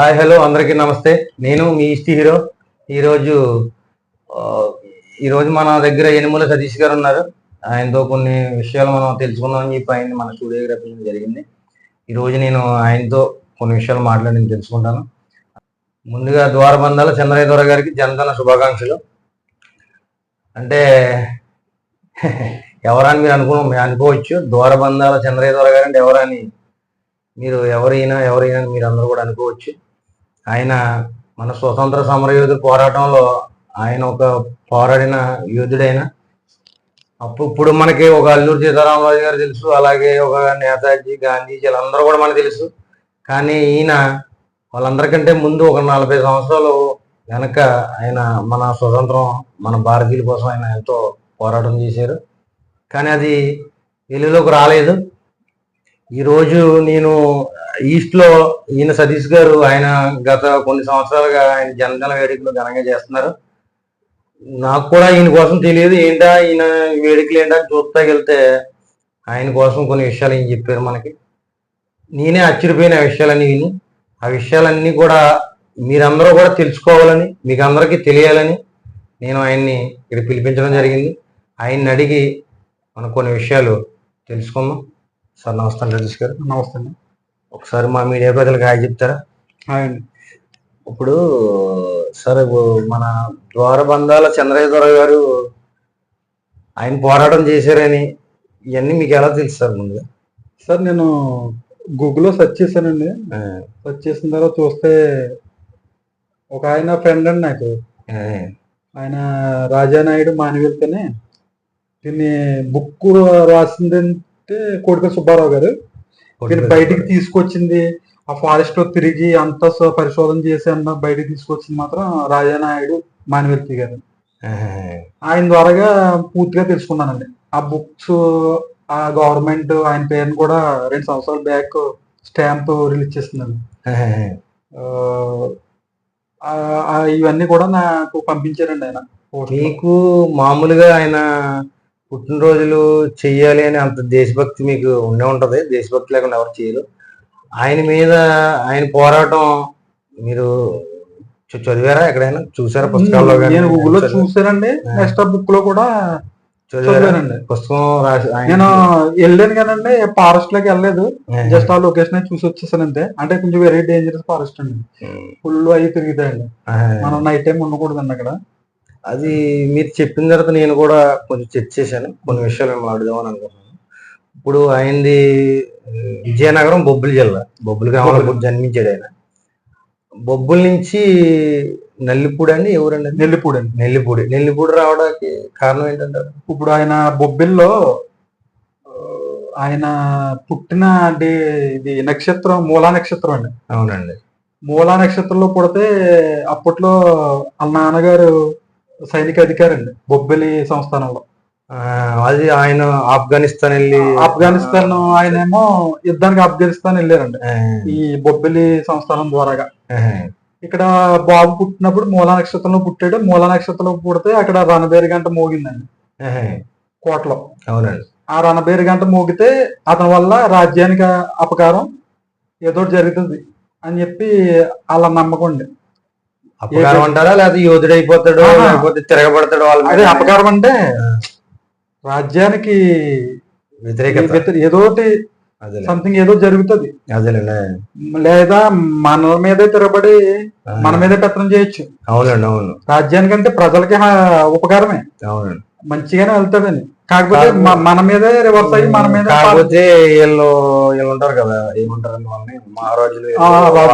Hi hello అందరికీ నమస్తే. నేను మీ ఇష్టి హీరో. ఈరోజు ఈరోజు మన దగ్గర యనుమల సతీష్ గారు ఉన్నారు. ఆయనతో కొన్ని విషయాలు మనం తెలుసుకుందామని చెప్పి ఆయన మన స్టూడియోకి రప్పించడం జరిగింది. ఈరోజు నేను ఆయనతో కొన్ని విషయాలు మాట్లాడి నేను తెలుసుకుంటాను. ముందుగా ద్వారబంధాల చంద్రయ్య దొర గారికి జనతన శుభాకాంక్షలు. అంటే ఎవరని మీరు అనుకో మీరు అనుకోవచ్చు ద్వారబంధాల చంద్రయ్య దొర గారు అంటే ఎవరని మీరు ఎవరైనా ఎవరైనా అని మీరు అందరూ కూడా అనుకోవచ్చు. ఆయన మన స్వతంత్ర సమరయోధు పోరాటంలో ఆయన ఒక పోరాడిన యోధుడైన. అప్పుడు ఇప్పుడు మనకి ఒక అల్లూరు సీతారామరాజు గారు తెలుసు అలాగే ఒక నేతాజీ గాంధీజీ వీళ్ళందరూ కూడా మనకు తెలుసు. కానీ ఈయన వాళ్ళందరికంటే ముందు ఒక నలభై సంవత్సరాలు వెనక ఆయన మన స్వతంత్రం మన భారతీయుల కోసం ఆయన ఎంతో పోరాటం చేశారు. కానీ అది వెలుగులోకి రాలేదు. ఈరోజు నేను ఈస్ట్లో ఈయన సతీష్ గారు ఆయన గత కొన్ని సంవత్సరాలుగా ఆయన జనధన వేడుకలు ఘనంగా చేస్తున్నారు. నాకు కూడా ఈయన కోసం తెలియదు. ఏంటా ఈయన వేడుకలు ఏంటా చూస్తా వెళ్తే ఆయన కోసం కొన్ని విషయాలు ఈయన చెప్పారు మనకి. నేనే అచ్చిరిపోయిన విషయాలన్నీ విని ఆ విషయాలన్నీ కూడా మీరందరూ కూడా తెలుసుకోవాలని మీకు అందరికీ తెలియాలని నేను ఆయన్ని ఇక్కడ పిలిపించడం జరిగింది. ఆయన్ని అడిగి మనం కొన్ని విషయాలు తెలుసుకుందాం. సార్ నమస్తే సతీష్ గారు. నమస్తే అండి. ఒకసారి మా మీడియా ప్రజలకు హాయ్ చెప్తారా? హాయ్ అండి ఇప్పుడు సార్ మన ద్వారబంధాల చంద్రశేఖర గారు ఆయన పోరాటం చేశారని ఇవన్నీ మీకు ఎలా తెలుసు సార్ ముందుగా? సార్ నేను గూగుల్లో సెర్చ్ చేశానండి. సెర్చ్ చేసిన తర్వాత చూస్తే ఒక ఆయన ఫ్రెండ్ అండి నాకు. ఆయన రాజానాయుడు మానవీయతని. దీన్ని బుక్ రాసిందంటే కోడిక సుబ్బారావు గారు. దీన్ని బయటికి తీసుకొచ్చింది. ఆ ఫారెస్ట్లో తిరిగి అంత పరిశోధన చేసి అన్న బయటికి తీసుకొచ్చింది మాత్రం రాజానాయుడు మానవీయతి గారు. ఆయన ద్వారాగా పూర్తిగా తెలుసుకున్నానండి. ఆ బుక్స్ ఆ గవర్నమెంట్ ఆయన పేరుని కూడా రెండు సంవత్సరాల బ్యాక్ స్టాంప్ రిలీజ్ ఆ, ఇవన్నీ కూడా నాకు పంపించారండి ఆయన. మీకు మామూలుగా ఆయన పుట్టినరోజులు చెయ్యాలి అని అంత దేశభక్తి మీకు ఉండే ఉంటది. దేశభక్తి లేకుండా ఎవరు చేయరు ఆయన మీద ఆయన పోరాటం మీరు చదివారా ఎక్కడైనా? చూసారా పుస్తకాల్లో? నేను గూగుల్లో చూసానండి. నెక్స్ట్ బుక్లో కూడా చదివానండి. పుస్తకం రాసి నేను వెళ్ళాను కానండి ఫారెస్ట్లోకి వెళ్ళలేదు. జస్ట్ ఆ లొకేషన్ చూసి వచ్చేసాను అంతే అంటే కొంచెం వెరీ డేంజరస్ ఫారెస్ట్ అండి. ఫుల్ అవి తిరుగుతాయండి. మనం నైట్ టైం ఉండకూడదండి అక్కడ. అది మీరు చెప్పిన తర్వాత నేను కూడా కొంచెం చెక్ చేశాను. కొన్ని విషయాలు మిమ్మల్ని అడుగుదామని అనుకుంటున్నాను. ఇప్పుడు ఆయనది విజయనగరం బొబ్బుల జిల్లా. బొబ్బులు గ్రామంలో జన్మించాడు ఆయన. బొబ్బుల నుంచి నల్లిపూడి అండి ఎవరండి? నెల్లిపూడి అండి. నెల్లిపూడి. నెల్లిపూడి రావడానికి కారణం ఏంటంటారు? ఇప్పుడు ఆయన బొబ్బిల్లో ఆయన పుట్టిన డే ఇది నక్షత్రం మూలా నక్షత్రం అండి. అవునండి. మూలా నక్షత్రంలో పుడితే అప్పట్లో వాళ్ళ నాన్నగారు సైనిక అధికారి అండి బొబ్బిలి సంస్థానంలో. అది ఆయన ఆఫ్ఘనిస్తాన్ వెళ్ళి ఆఫ్ఘనిస్తాన్ ఆయన ఏమో యుద్ధానికి ఆఫ్ఘనిస్తాన్ వెళ్ళారండి. ఈ బొబ్బిలి సంస్థానం ద్వారాగా. ఇక్కడ బాబు పుట్టినప్పుడు మూలా నక్షత్రంలో పుట్టాడు. మూలా నక్షత్రంలో పుడితే అక్కడ రణబేరు గంట మోగిందండి. కోటలో. అవునండి. ఆ రణబేరు గంట మోగితే అతని వల్ల రాజ్యానికి అపకారం ఏదో జరుగుతుంది అని చెప్పి వాళ్ళ నమ్మకం అండి అపకారం అంటారా లేకపోతే యోధుడు అయిపోతాడు. లేకపోతే తిరగబడతాడు వాళ్ళ మీద అదే అపకారం అంటే రాజ్యానికి వ్యతిరేకత. వ్యతిరే- ఏదో ఒకటి అదేలే. సంథింగ్ ఏదో జరుగుతుంది. లేదా మన మీదే తిరగబడి మన మీదే పెత్తనం చేయొచ్చు. అవునండి అవును. రాజ్యానికంటే ప్రజలకి ఉపకారమే. అవునండి. మంచిగానే వెళ్తాడని. కాకపోతే మ- మన మీదే రివర్స్ అయ్యి మన మీద కాకపోతే వీళ్ళు వీళ్ళు ఉంటారు కదా ఏమంటారు వాళ్ళని? మహారాజులు.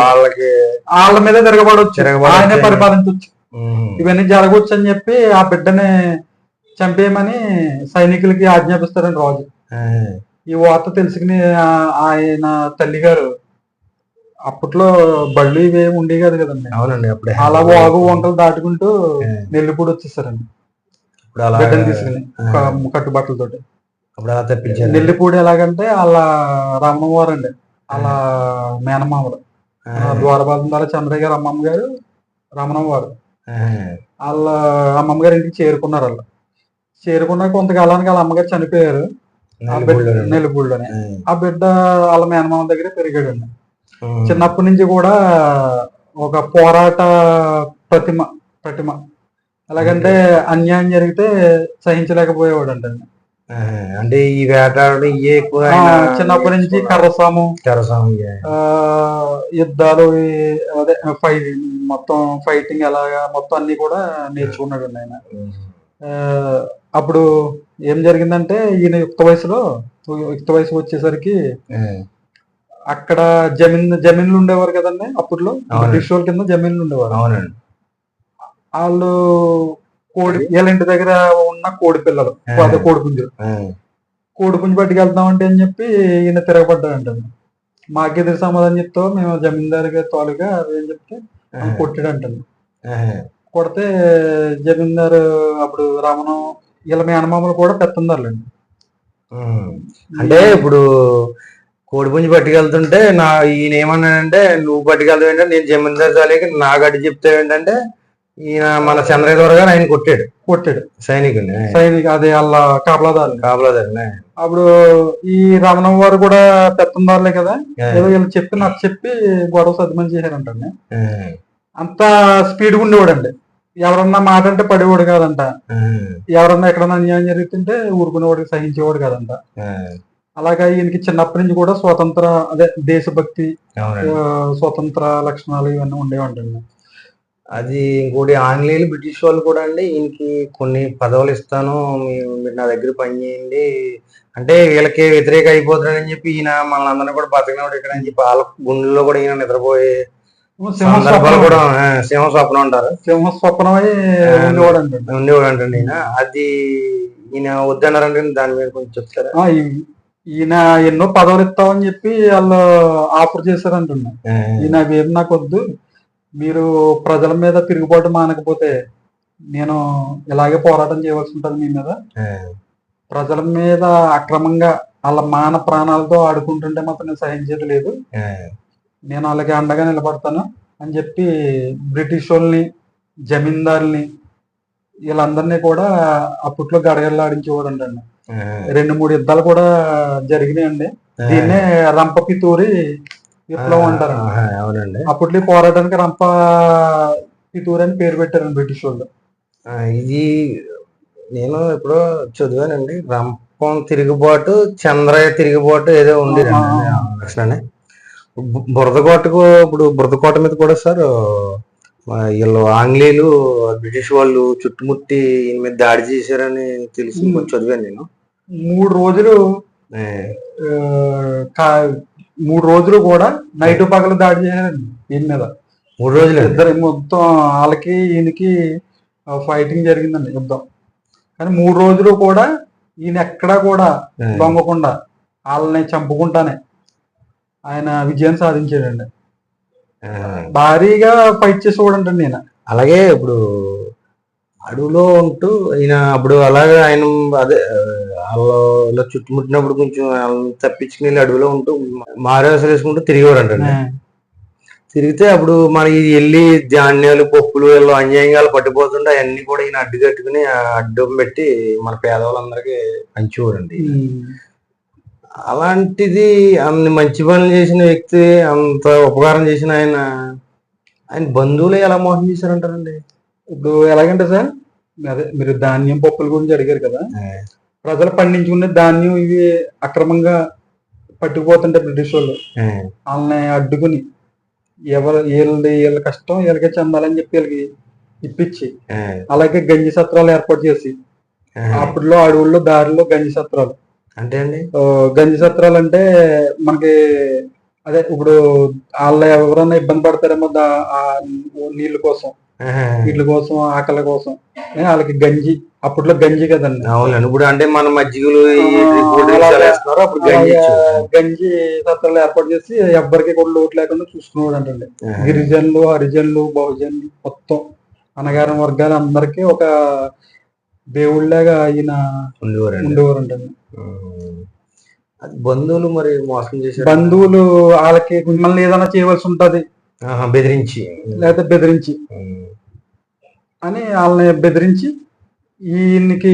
వాళ్ళకి వాళ్ళ మీదే తిరగబడవచ్చు. ఆయనే పరిపాలించవచ్చు ఇవన్నీ జరగవచ్చు అని చెప్పి ఆ బిడ్డని చంపేయమని సైనికులకి ఆజ్ఞాపిస్తారండి రాజు. ఈ వార్త తెలుసుకుని ఆయన తల్లి గారు అప్పట్లో బళ్ళు ఇవి ఉండేవి కాదు కదండి. అవునండి అప్పుడే అలా వాగు వంకలు దాటుకుంటూ నెల్లిపూడి వచ్చేసారండి. ఇప్పుడు అలా బిడ్డను అప్పుడు అలా తప్పించారు. నెల్లిపూడి ఎలాగంటే వాళ్ళ రమణవారు అండి వాళ్ళ మేనమామలు. ఆ, ద్వారబాల చంద్రయ్య గారు అమ్మమ్మ గారు రమణం వారు. వాళ్ళ అమ్మమ్మ గారి ఇంటికి చేరుకున్నారు వాళ్ళు చేరుకున్న కొంతకాలానికి వాళ్ళ అమ్మగారు చనిపోయారు. నెల్లిపూడిలోనే. ఆ, బిడ్డ వాళ్ళ మేనమామ దగ్గర పెరిగాడండి. ఉమ్, చిన్నప్పటి నుంచి కూడా ఒక పోరాట ప్రతిమ ప్రతిమ. ఎలాగంటే అన్యాయం జరిగితే సహించలేకపోయేవాడు అంటే. అంటే ఈ వేటాడడం ఇవే ఎక్కువ చిన్నప్పటి నుంచి కర్రసాము. ఆ, యుద్ధాలు అదే ఫైట్ మొత్తం ఫైటింగ్ ఎలాగా మొత్తం అన్ని కూడా నేర్చుకున్నాడు ఆయన అప్పుడు ఏం జరిగిందంటే ఈయన యుక్త వయసులో యుక్త వయసు వచ్చేసరికి. అక్కడ జమీన్ జమీన్లు ఉండేవారు కదండి అప్పట్లో. బ్రిటిష్ వాళ్ళ కింద జమీన్లు ఉండేవారు అవునండి వాళ్ళు కోడి వీళ్ళ ఇంటి దగ్గర ఉన్న కోడి పిల్లలు. అదే కోడి పుంజులు ఆ. కోడి పుంజు పట్టుకెళ్తామంటే అని చెప్పి ఈయన తిరగబడ్డాడంట మాకే తెలిసి సమాధానం చెప్తావు మేము జమీందారు గారి తోలుగా అది అని చెప్తే కొట్టాడంటండి ఆహా. కొడితే జమీందారు అప్పుడు రమణం వీళ్ళ మేనమామలు కూడా పెత్తందారులండి. అంటే ఇప్పుడు కోడిపుంజి పట్టుకెళ్తుంటే నా ఈయన ఏమన్నాడంటే నువ్వు పట్టుకెళ్తావు ఏంటంటే నేను జమీందారు జాలికి నా గడి చెప్తావు ఏంటంటే ఈయన మన చంద్రయ్య దొర గారు ఆయన కొట్టాడు. కొట్టాడు. సైనికుడిని సైనిక అదే వాళ్ళ కాపలాదారులు కాపలాదారిని. అప్పుడు ఈ రమణం వారు కూడా పెత్తందారులే కదా. ఏదో వీళ్ళు చెప్పి నాకు చెప్పి గొడవ సద్మని చేశారంటండి. అంత స్పీడ్గా ఉండేవాడండి. ఎవరన్నా మాట అంటే పడేవాడు కాదంట. ఎవరన్నా ఎక్కడన్నా అన్యాయం జరుగుతుంటే ఊరుకునేవాడికి సహించేవాడు కాదంట. అలాగా ఈయనకి చిన్నప్పటి నుంచి కూడా స్వతంత్ర అదే దేశభక్తి స్వతంత్ర లక్షణాలు ఇవన్నీ ఉండేవంటండి. అది ఇంకోటి ఆంగ్లేయులు బ్రిటిష్ వాళ్ళు కూడా అండి ఈయనకి కొన్ని పదవులు ఇస్తాను మీరు నా దగ్గర పని చేయండి. అంటే వీళ్ళకి వ్యతిరేక అయిపోతున్నాడని చెప్పి ఈయన మనల్ని అందరినీ కూడా బతకనవాడు ఇక్కడ అని చెప్పి వాళ్ళ గుండెల్లో కూడా ఈయన నిద్రపోయే సింహ సందర్భాలు స్వప్నం కూడా ఆ, సింహ స్వప్నం అంటారు. సింహ స్వప్నమై ఉండేవాడు అంటండి ఈయన. అది ఈయన వద్దన్నారంటే దాని మీద కొంచెం చెప్తారా? ఈయన ఎన్నో పదవులు ఇస్తామని చెప్పి వాళ్ళు ఆఫర్ చేశారంటున్నా ఈయన అవేం నాకు వద్దు. మీరు ప్రజల మీద తిరుగుబాటు మానకపోతే నేను ఇలాగే పోరాటం చేయవలసి ఉంటుంది మీ మీద. ప్రజల మీద అక్రమంగా వాళ్ళ మాన ప్రాణాలతో ఆడుకుంటుంటే మాత్రం నేను సహించేది లేదు. నేను వాళ్ళకి అండగా నిలబడతాను అని చెప్పి బ్రిటిష్ వాళ్ళని జమీందారుల్ని వీళ్ళందరినీ కూడా అప్పట్లో గడగడలాడించేవాడు అంటండి ఆ, రెండు మూడు యుద్ధాలు కూడా జరిగినాయండి. దీన్నే రంప పితూరి విప్లవం అంటారు అవునండి. అప్పట్లో పోరాటానికి రంప పితూరి అని పేరు పెట్టారండి బ్రిటిష్ వాళ్ళు. ఇది నేను ఎప్పుడో చదివానండి. రంపం తిరుగుబాటు చంద్రయ్య తిరుగుబాటు ఏదో ఉంది ఆ, ఆ. అసలు బురదకోటకు ఇప్పుడు బురదకోట మీద కూడా సార్ వీళ్ళు ఆంగ్లేయులు బ్రిటిష్ వాళ్ళు చుట్టుముట్టి ఈయన మీద దాడి చేశారని తెలిసి చదివాను నేను. మూడు రోజులు మూడు రోజులు కూడా నైట్ పగలు దాడి చేశారండి ఈయన మీద. మూడు రోజులు ఇద్దరు మొత్తం వాళ్ళకి ఈయనకి ఫైటింగ్ జరిగిందండి యుద్ధం. కానీ మూడు రోజులు కూడా ఈయన ఎక్కడా కూడా లొంగకుండా వాళ్ళని చంపుకుంటానే ఆయన విజయం సాధించాడండి. భారీగా ఫైట్ చేసేవాడంటే నేను అలాగే ఇప్పుడు అడవిలో ఉంటూ ఈయన అప్పుడు అలాగే ఆయన అదే వాళ్ళు చుట్టుముట్టినప్పుడు కొంచెం వాళ్ళని తప్పించుకుని వెళ్ళి అడవిలో ఉంటూ మారేసలు వేసుకుంటూ తిరిగేవారంటండి తిరిగితే అప్పుడు మనకి వెళ్ళి ధాన్యాలు పప్పులు వీళ్ళు అన్యాయంగా పట్టిపోతుంటే అవన్నీ కూడా ఈయన అడ్డు కట్టుకుని అడ్డం పెట్టి మన పేదవాళ్ళందరికీ పంచేవారండి అలాంటిది అన్ని మంచి పనులు చేసిన వ్యక్తి అంత ఉపకారం చేసిన ఆయన ఆయన బంధువులు ఎలా మోసం చేశారంటారండి? ఇప్పుడు ఎలాగంటే సార్ అదే మీరు ధాన్యం పప్పుల గురించి అడిగారు కదా. ప్రజలు పండించుకునే ధాన్యం ఇవి అక్రమంగా పట్టుకుపోతుంటే బ్రిటిష్ వాళ్ళు. వాళ్ళని అడ్డుకుని ఎవరు వీళ్ళది వీళ్ళ కష్టం వీళ్ళకే చెందాలని చెప్పి వీళ్ళకి ఇప్పించి అలాగే గంజి సత్రాలు ఏర్పాటు చేసి. అప్పట్లో అడవుల్లో దారిలో గంజి సత్రాలు. అంటే అండి? గంజి సత్రాలు అంటే మనకి అదే ఇప్పుడు వాళ్ళ ఎవరైనా ఇబ్బంది పడతారేమో నీళ్ళ కోసం. వీళ్ళ కోసం ఆకలి కోసం వాళ్ళకి గంజి అప్పట్లో గంజి కదండి. అవునండి. ఇప్పుడు అంటే మన మజ్జిగలు గంజి సత్రాలు ఏర్పాటు చేసి ఎవ్వరికి కూడా లోటు లేకుండా చూసుకునేవాడు అంటే. గిరిజనులు హరిజనులు బహుజనులు మొత్తం అనగారిన వర్గాలు అందరికీ ఒక దేవుళ్ళగా ఉండేవారండి. ఉండేవారు అంటే బంధువులు మరి మోసం చేశారు? బంధువులు వాళ్ళకి మిమ్మల్ని ఏదైనా చేయవలసి ఉంటది. బెదిరించి. లేకపోతే బెదిరించి. అని వాళ్ళని బెదిరించి ఈయనకి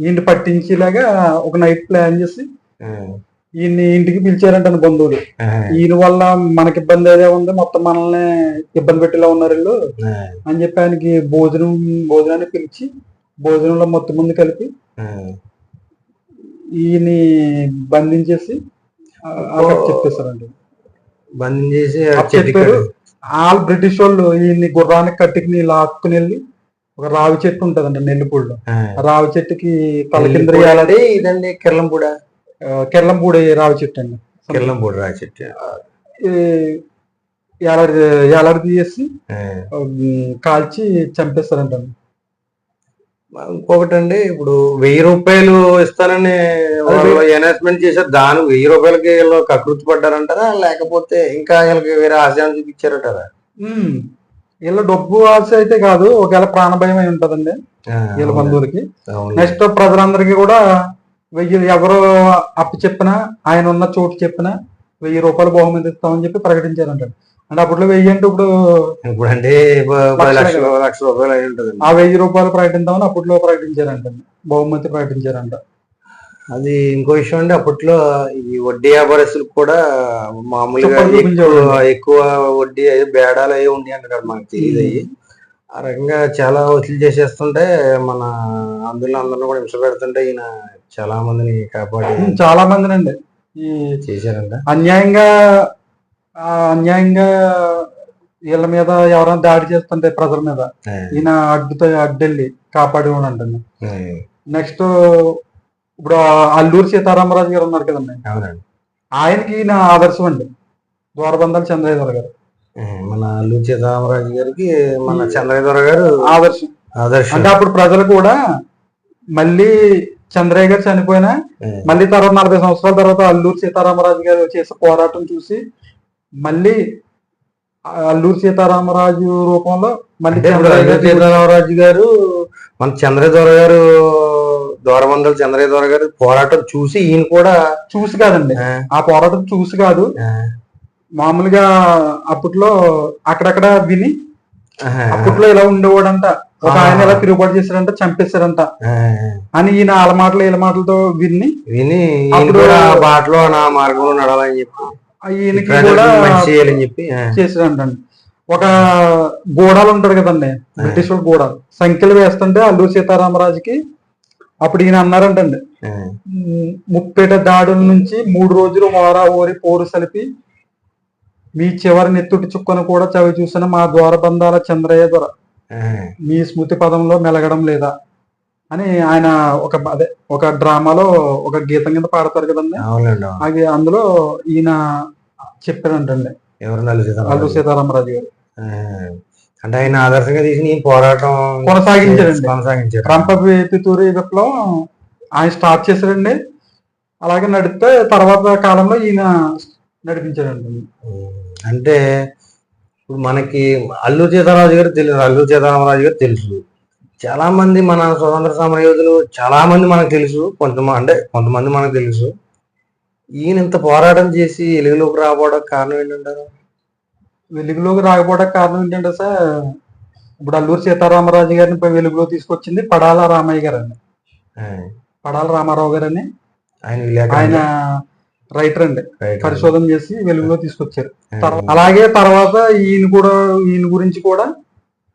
ఈయన పట్టించేలాగా ఒక నైట్ ప్లాన్ చేసి ఈయన్ని ఇంటికి పిలిచారంట బంధువులు. ఈయన వల్ల మనకి ఇబ్బంది ఏదే ఉంది మొత్తం మనల్ని ఇబ్బంది పెట్టేలా ఉన్నారు వీళ్ళు. అని చెప్పి ఆయనకి భోజనం భోజనాన్ని పిలిచి భోజనంలో మొత్తం ముందు కలిపి. ఈయన్ని బంధించేసి చెప్పేశారండి. బంధించేసి చెప్పారు ఆల్ బ్రిటిష్ వాళ్ళు ఈయన్ని గుర్రానికి కట్టికి లాక్కుని వెళ్ళి ఒక రావి చెట్టు ఉంటదండి నెల్లిపూడిలో. రావి చెట్టుకి తల కింద కింద వేయాలని ఇదండి కిర్లంపూడ? కెర్లంపూడి రావి చెట్టు అండి. కిర్లంపూడ రా చెట్టు. తీసేసి ఆ. ఉమ్, కాల్చి చంపేస్తారంట ఇంకొకటి అండి ఇప్పుడు వెయ్యి రూపాయలు ఇస్తానని అనౌన్స్మెంట్ చేశారు. దాని వెయ్యి రూపాయలకి వీళ్ళు కకృతి పడ్డారంటారా? లేకపోతే ఇంకా వీళ్ళకి వేరే ఆశయాలు చూపించారంటారా? వీళ్ళ డబ్బు ఆశ అయితే కాదు ఒకవేళ ప్రాణ భయం అయి ఉంటదండి వీళ్ళ బంధువులకి. నెక్స్ట్ ప్రజలందరికీ కూడా వెయ్యి ఎవరు అప్పు చెప్పినా ఆయన ఉన్న చోటు చెప్పినా వెయ్యి రూపాయలు బహుమతి ఇస్తామని చెప్పి ప్రకటించారంట అంటే అప్పట్లో వెయ్యి అంటే ఇప్పుడు ఇప్పుడు అంటే లక్ష రూపాయలు. అయి ఉంటుంది ఆ వెయ్యి రూపాయలు ప్రకటిద్దామని అప్పట్లో ప్రకటించారంట. బహుమతి ప్రకటించారంట. అది ఇంకో విషయం అండి అప్పట్లో ఈ వడ్డీ వ్యాపారస్తులకు కూడా మామూలుగా ఎక్కువ వడ్డీ అయ్యి బేడాలు అయ్యి ఉండి అంటారు మనకు తెలియదు అయ్యి. ఆ రకంగా చాలా వసూలు చేసేస్తుంటే మన అందులో అందరిని కూడా హింస పెడుతుంటే ఈయన చాలా మందిని కాపాడి చాలా మందినండి ఈ చేశారంట. అన్యాయంగా అన్యాయంగా వీళ్ళ మీద ఎవరైనా దాడి చేస్తుంటే ప్రజల మీద ఈయన అడ్డుతో అడ్డెళ్ళి కాపాడి ఆ, నెక్స్ట్ ఇప్పుడు అల్లూరి సీతారామరాజు గారు ఉన్నారు కదండి. ఆయనకి ఈయన ఆదర్శం అండి. ద్వారబంధాలు చంద్రయ్య గారు. మన అల్లూరి సీతారామరాజు గారికి మన చంద్రధర గారు ఆదర్శం. ఆదర్శం. అంటే అప్పుడు ప్రజలు కూడా మళ్ళీ చంద్రయ్య గారు చనిపోయినా మళ్ళీ తర్వాత నలభై సంవత్సరాల తర్వాత అల్లూరి సీతారామరాజు గారు చేసే పోరాటం చూసి మళ్ళీ అల్లూరి సీతారామరాజు రూపంలో మళ్ళీ చంద్రయ్య అల్లూరి సీతారామరాజు గారు మన చంద్రధర గారు దూరబందలు చంద్రధర గారు పోరాటం చూసి ఈయన కూడా చూసి కాదండి. ఆ, పోరాటం చూసి కాదు. మామూలుగా అప్పట్లో అక్కడక్కడ విని అప్పట్లో ఇలా ఉండేవాడంట. ఒక. ఆయన ఇలా తిరుగుబాటు చేశారంట చంపేశారంట. అని ఈయన వాళ్ళ మాటలు వీళ్ళ మాటలతో విని విని బాటలో నా మార్గంలో నడవాలని చెప్పి ఈయనకి కూడా చేయాలని చెప్పి ఒక గోడాలు ఉంటారు కదండి బ్రిటిష్ వాళ్ళ గోడాలు సంఖ్యలు వేస్తుంటే అల్లూరి సీతారామరాజుకి అప్పుడు ఈయన అన్నారంటండి. ఆ, "ఉమ్, ముప్పేట దాడుల నుంచి మూడు రోజులు వారా ఓరి పోరు సలిపి మీ చివరి నెత్తుటి చుక్కను కూడా చవి చూసిన మా ద్వారబంధాల చంద్రయ్య దొర. మీ స్మృతి పదంలో మెలగడం లేదా? అని ఆయన ఒక అదే ఒక డ్రామాలో ఒక గీతం కింద పాడతారు కదండి. అవునండి అవును. అది అందులో ఈయన చెప్పారంటండి ఎవరు? అల్లూరి సీతారామరాజు గారు. అంటే ఆయన ఆదర్శంగా తీసి పోరాటం కొనసాగించారండి. కొనసాగించారు రంప పితూరి విప్లవం ఆయన స్టార్ట్ చేశారండి అలాగే నడిపితే తర్వాత కాలంలో ఈయన నడిపించారండి అంటే ఇప్పుడు మనకి అల్లూరి సీతారామరాజు గారు తెలుసు అల్లూరి సీతారామరాజు గారు తెలుసు. చాలా మంది మన స్వతంత్ర సమరయోధులు చాలా మంది మనకు తెలుసు. కొంతమంది అంటే కొంతమంది మనకు తెలుసు. ఈయన ఇంత పోరాటం చేసి వెలుగులోకి రాబోవడం కారణం ఏంటంటారు? వెలుగులోకి రాకపోవడానికి కారణం ఏంటంటే సార్ ఇప్పుడు అల్లూరి సీతారామరాజు గారిని వెలుగులో తీసుకొచ్చింది పడాల రామయ్య గారు అండి పడాల రామారావు గారు అని ఆయన ఆయన రైటర్ అండి. పరిశోధన చేసి వెలుగులో తీసుకొచ్చారు. అలాగే తర్వాత ఈయన కూడా ఈయన గురించి కూడా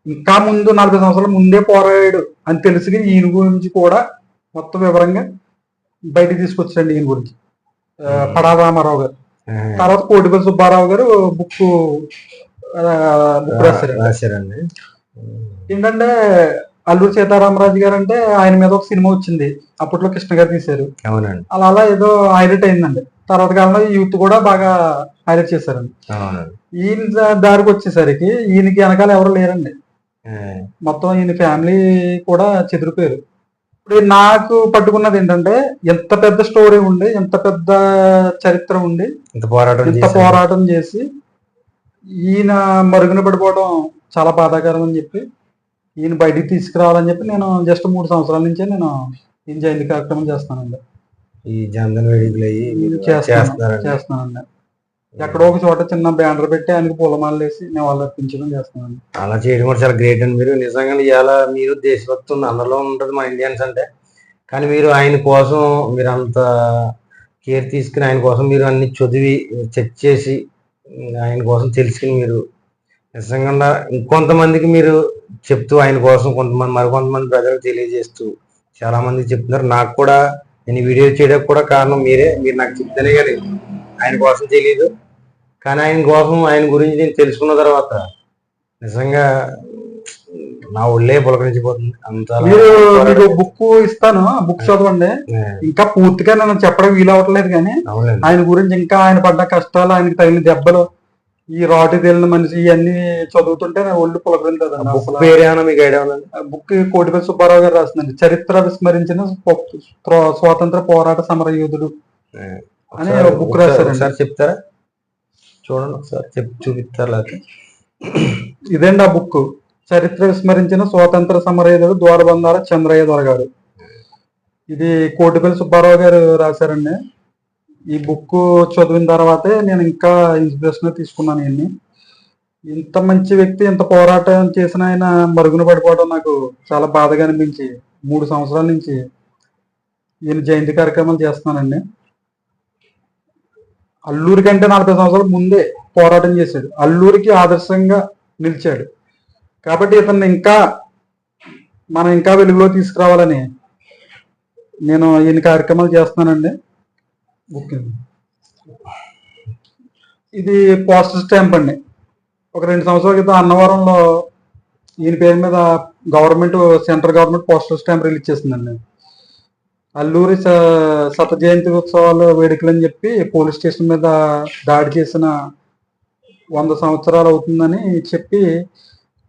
ఇంకా ముందు నలభై సంవత్సరాల ముందే పోరాడాడు అని తెలిసి ఈయన గురించి కూడా మొత్తం వివరంగా బయటికి తీసుకొచ్చారండి ఈయన గురించి. ఆ, పడాల రామారావు గారు. తర్వాత కోటిపల్లి సుబ్బారావు గారు బుక్ బుక్ రాశారు రాశారండి. ఏంటంటే అల్లూరి సీతారామరాజు గారు అంటే ఆయన మీద ఒక సినిమా వచ్చింది. అప్పట్లో కృష్ణ గారు తీశారు. అవునండి. అలా అలా ఏదో హైలైట్ అయిందండి. తర్వాత కాలంలో యూత్ కూడా బాగా హైలైట్ చేశారండి. ఈయన దారికి వచ్చేసరికి ఈయనకి వెనకాల ఎవరు లేరండి. మొత్తం ఈయన ఫ్యామిలీ కూడా చెదిరిపోయారు. ఇప్పుడు నాకు పట్టుకున్నది ఏంటంటే ఎంత పెద్ద స్టోరీ ఉండి ఎంత పెద్ద చరిత్ర ఉండి ఇంత పోరాటం ఇంత. పోరాటం చేసి ఈయన మరుగున పడిపోవడం చాలా బాధాకరం అని చెప్పి ఈయన బయటికి తీసుకురావాలని చెప్పి నేను జస్ట్ మూడు సంవత్సరాల నుంచే నేను ఈయన జయంతి కార్యక్రమం చేస్తానండి. ఈ జనధన్ వేడుకలు అయ్యి మీరు చేస్తాను చేస్తున్నారండి చేస్తానండి ఎక్కడో ఒక చోట చిన్న బ్యానర్ పెట్టి ఆయనకి పూలమాలలు వేసి నేను వాళ్ళు అర్పించడం చేస్తున్నాను. అలా చేయడం కూడా చాలా గ్రేట్ అండి మీరు. నిజంగా ఇవాళ మీరు దేశభక్తి ఉంది అందరిలో ఉంటుంది మా ఇండియన్స్ అంటే. కానీ మీరు ఆయన కోసం మీరు అంత కేర్ తీసుకుని ఆయన కోసం మీరు అన్ని చదివి చెక్ చేసి ఆయన కోసం తెలుసుకుని మీరు నిజంగా ఇంకొంతమందికి మీరు చెప్తూ ఆయన కోసం కొంతమంది మరికొంతమంది ప్రజలకు తెలియజేస్తూ చాలా మంది చెప్తున్నారు. నాకు కూడా నేను వీడియో చేయడానికి కూడా కారణం మీరే. మీరు నాకు చెప్తేనే కానీ ఆయన కోసం తెలియదు. కానీ ఆయన కోసం ఆయన గురించి నేను తెలుసుకున్న తర్వాత నిజంగా నా ఒళ్ళే పులకరించిపోతుంది. అంత మీరు మీకు బుక్ ఇస్తాను బుక్ చదవండి. ఇంకా పూర్తిగా నేను చెప్పడం వీలవట్లేదు కానీ అవునండి. ఆయన గురించి ఇంకా ఆయన పడ్డ కష్టాలు ఆయనకి తగిన దెబ్బలు ఈ రాటు తేలిన మనిషి ఇవన్నీ చదువుతుంటే నా ఒళ్ళు బుక్ పులకరించదు మీకు ఐడియా బుక్ కోటిపల్లి సుబ్బారావు గారు రాసిందండి. చరిత్ర విస్మరించిన స్వ- స్వ- స్వాతంత్ర పోరాట సమర యోధుడు అని రాశారండి. ఒకసారి చెప్తారా? చూడండి ఒకసారి చెప్పి చూపిస్తారు లేకపోతే? ఇదండి ఆ బుక్? చరిత్ర విస్మరించిన స్వాతంత్ర సమరయోధుడు ద్వారబంధాల చంద్రయ్య దొర గారు. ఇది కోటిపల్లి సుబ్బారావు గారు రాశారండి. ఈ బుక్ చదివిన తర్వాతే నేను ఇంకా ఇన్స్పిరేషన్ తీసుకున్నాను ఈయన్ని ఇంత మంచి వ్యక్తి ఇంత పోరాటం చేసిన ఆయన మరుగున పడిపోవడం నాకు చాలా బాధగా అనిపించి మూడు సంవత్సరాల నుంచి ఈయన జయంతి కార్యక్రమాలు చేస్తున్నానండి. అల్లూరి కంటే నలభై సంవత్సరాల ముందే పోరాటం చేశాడు. అల్లూరికి ఆదర్శంగా నిలిచాడు. కాబట్టి ఇతన్ని ఇంకా మనం ఇంకా వెలుగులో తీసుకురావాలని నేను ఈయన కార్యక్రమాలు చేస్తున్నానండి? ఇది పోస్టర్ స్టాంప్ అండి. ఒక రెండు సంవత్సరాల క్రితం అన్నవరంలో ఈయన పేరు మీద government central government postal stamp release చేసిందండి. అల్లూరి స- శత జయంతి ఉత్సవాలు వేడుకలు అని చెప్పి పోలీస్ స్టేషన్ మీద దాడి చేసిన వంద సంవత్సరాలు అవుతుందని చెప్పి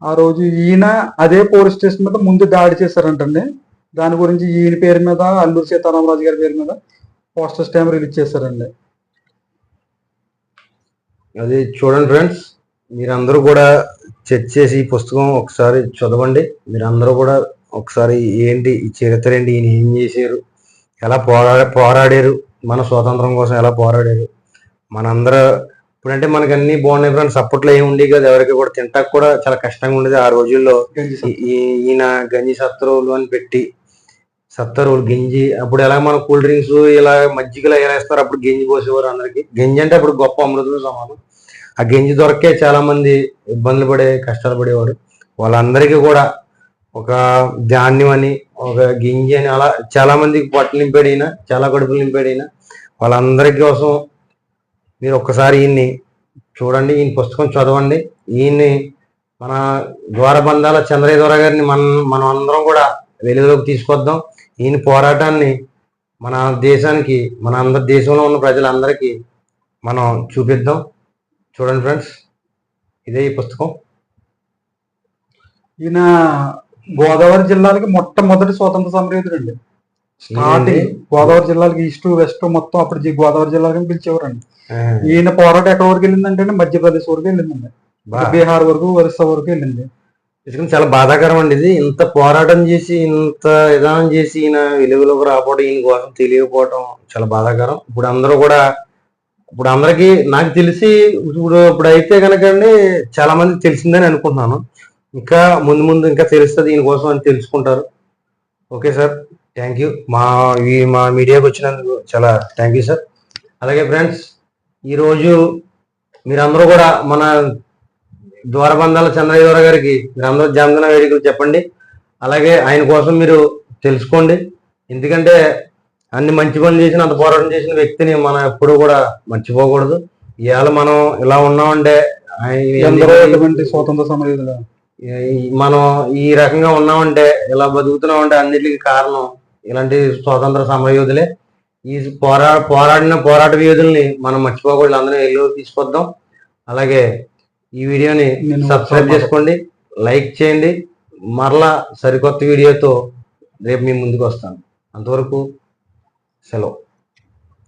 ఆ రోజు ఈయన అదే పోలీస్ స్టేషన్ మీద ముందు దాడి చేశారంటండి. దాని గురించి ఈయన పేరు మీద అల్లూరి సీతారామరాజు గారి పేరు మీద పోస్టర్ స్టాంప్ రిలీజ్ చేశారండి. అది చూడండి ఫ్రెండ్స్ మీరందరూ కూడా చెక్ చేసి ఈ పుస్తకం ఒకసారి చదవండి. మీరందరూ కూడా ఒకసారి ఏంటి ఈ చరిత్ర ఏంటి ఈయన ఏం చేశారు ఎలా పోరా పోరాడారు? మన స్వాతంత్రం కోసం ఎలా పోరాడారు? మనందరూ ఇప్పుడంటే మనకి అన్ని బాగున్నాయి ఫ్రెండ్స్ అప్పట్లో ఏమి ఉండేవి కదా. ఎవరికి కూడా తింటాక కూడా చాలా కష్టంగా ఉండేది ఆ రోజుల్లో. ఈయన గంజి సత్తరువులు అని పెట్టి సత్తరువులు గింజి అప్పుడు ఎలా మన కూల్ డ్రింక్స్ ఇలా మజ్జిగలా ఎలా ఇస్తారు అప్పుడు గంజి పోసేవారు అందరికి. గంజి అంటే అప్పుడు గొప్ప అమృతం సమానం. ఆ గంజి దొరకే చాలా మంది ఇబ్బందులు పడే కష్టాలు పడేవారు. వాళ్ళందరికీ కూడా ఒక ధాన్యం అని ఒక గింజి అని అలా చాలా మందికి పొట్టలు నింపాడైనా చాలా కడుపులు నింపాడైనా వాళ్ళందరి కోసం మీరు ఒక్కసారి ఈయన్ని చూడండి ఈయన పుస్తకం చదవండి. ఈయన్ని మన ద్వారబంధాల చంద్రయ్య దొర గారిని మన మనం అందరం కూడా వెలుగులోకి తీసుకొద్దాం. ఈయన పోరాటాన్ని మన దేశానికి మన అందరి దేశంలో ఉన్న ప్రజలందరికీ మనం చూపిద్దాం. చూడండి ఫ్రెండ్స్ ఇదే ఈ పుస్తకం. ఈయన గోదావరి జిల్లాలకి మొట్టమొదటి స్వాతంత్ర సమరయోధుడు అండి స్టార్టింగ్ గోదావరి జిల్లాలకి ఈస్ట్ వెస్ట్ మొత్తం అప్పుడు గోదావరి జిల్లాలకి పిలిచేవారండి. ఈయన పోరాటం ఎక్కడ వరకు వెళ్ళిందంటే మధ్యప్రదేశ్ వరకు వెళ్ళిందండి. బీహార్ వరకు ఒరిస్సా వరకు వెళ్ళింది. చాలా బాధాకరం అండి ఇది. ఇంత పోరాటం చేసి ఇంత విధానం చేసి ఈయన వెలుగులోకి రాకపోవడం ఈయన కోసం తెలియకపోవడం చాలా బాధాకరం. ఇప్పుడు అందరూ కూడా ఇప్పుడు అందరికీ నాకు తెలిసి ఇప్పుడు ఇప్పుడు అయితే కనుకండి చాలా మందికి తెలిసిందని అనుకుంటున్నాను. ఇంకా ముందు ముందు ఇంకా తెలుస్తుంది ఈయన కోసం అని తెలుసుకుంటారు. Okay sir thank you. మా ఈ మా మీడియాకి వచ్చినందుకు చాలా థ్యాంక్ యూ సార్. అలాగే ఫ్రెండ్స్ ఈరోజు మీరందరూ కూడా మన ద్వారబంధాల చంద్రయ్య గౌడ గారికి మీరందరూ జన్మదిన వేడుకలు చెప్పండి. అలాగే ఆయన కోసం మీరు తెలుసుకోండి. ఎందుకంటే అన్ని మంచి పనులు చేసిన అంత పోరాటం చేసిన వ్యక్తిని మనం ఎప్పుడూ కూడా మర్చిపోకూడదు. ఇవాళ మనం ఇలా ఉన్నామంటే ఆయన స్వాతంత్ర సమరయోధులు ఈ- మనం ఈ రకంగా ఉన్నామంటే ఇలా బతుకుతున్నామంటే అన్నిటికీ కారణం ఇలాంటి స్వాతంత్ర సమరయోధులే. ఈ పోరా పోరాడిన పోరాట యోధుల్ని మనం మర్చిపోకూడదు. అందరూ ఎల్లు తీసుకొద్దాం అలాగే ఈ వీడియోని సబ్స్క్రైబ్ చేసుకోండి లైక్ చేయండి. మరలా సరికొత్త వీడియోతో రేపు మీ ముందుకు వస్తాను. అంతవరకు సెలవు.